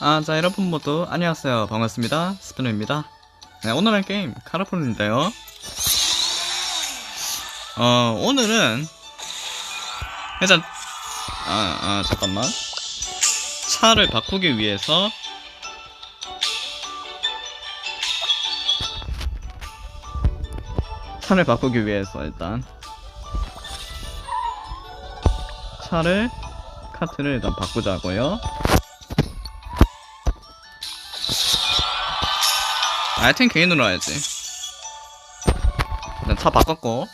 아, 자, 여러분 모두 안녕하세요. 반갑습니다. 스피너입니다. 네, 오늘 할 게임 카라폴인데요. 어, 오늘은 일단 아, 아, 잠깐만. 차를 바꾸기 위해서 차를 바꾸기 위해서 일단 차를 카트를 일단 바꾸자고요. 아이템 개인으로 해야지. 일단 차 바꿨고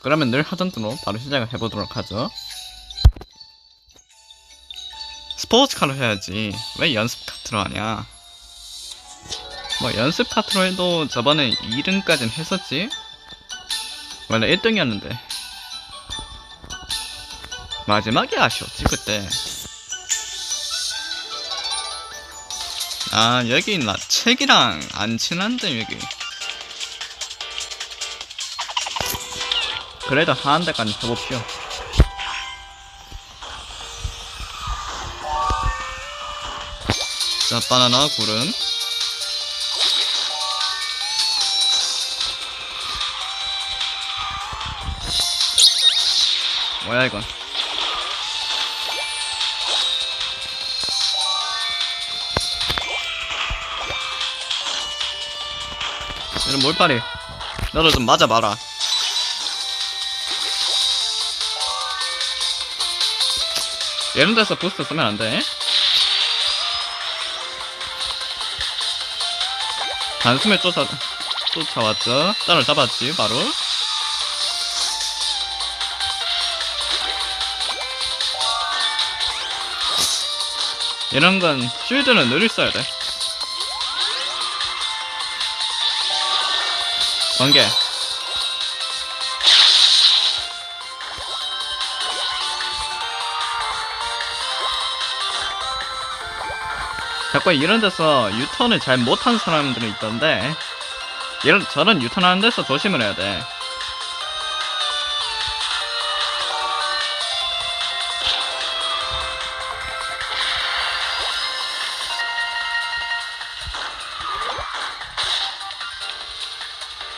그러면 늘 하던 대로 바로 시작을 해보도록 하죠. 스포츠카로 해야지. 왜 연습 카트로 하냐? 뭐 연습 카트로 해도 저번에 2등까진 했었지. 원래 1등이었는데 마지막에 아쉬웠지 그때. 아 여기 나 책이랑 안 친한데 여기. 그래도 한 대까지 해봅시오. 자, 바나나 구름. 뭐야 이건? 이런 몰파리. 너도 좀 맞아봐라. 이런 데서 부스트 쓰면 안 돼. 단숨에 쫓아, 쫓아왔죠. 따라잡았지, 바로. 이런 건 쉴드는 늘 있어야 돼. 번개. 자꾸 이런 데서 유턴을 잘 못하는 사람들은 있던데 이런 저런 유턴하는 데서 조심을 해야 돼.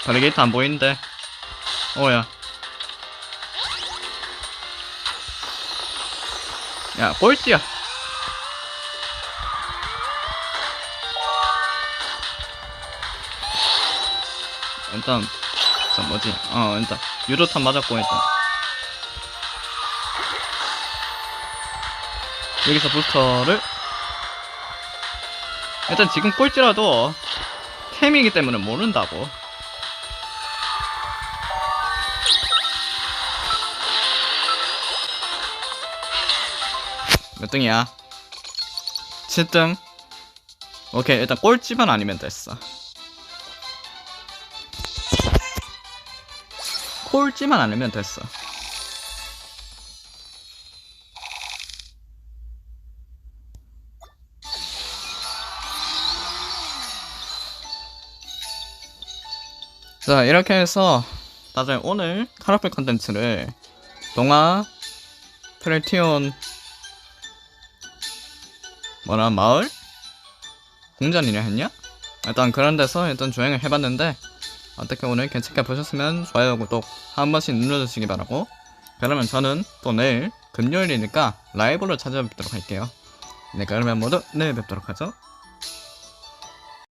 바리게이트 안 보이는데. 오야. 야, 꼴찌야. 일단, 자, 뭐지? 어, 일단, 유로탄 맞았고, 일단. 여기서 부스터를. 일단 지금 꼴찌라도, 템이기 때문에 모른다고. 몇 등이야? 7등. 오케이, 일단 꼴찌만 아니면 됐어. 꼴찌만 아니면 됐어. 자, 이렇게 해서 나중에 오늘 카라펠 컨텐츠를 동화 프레티온 뭐라 마을? 공전이냐 했냐? 일단 그런 데서 일단 주행을 해봤는데 어떻게 오늘 괜찮게 보셨으면 좋아요 구독 한 번씩 눌러주시기 바라고 그러면 저는 또 내일 금요일이니까 라이브로 찾아뵙도록 할게요 네 그러면 모두 내일 뵙도록 하죠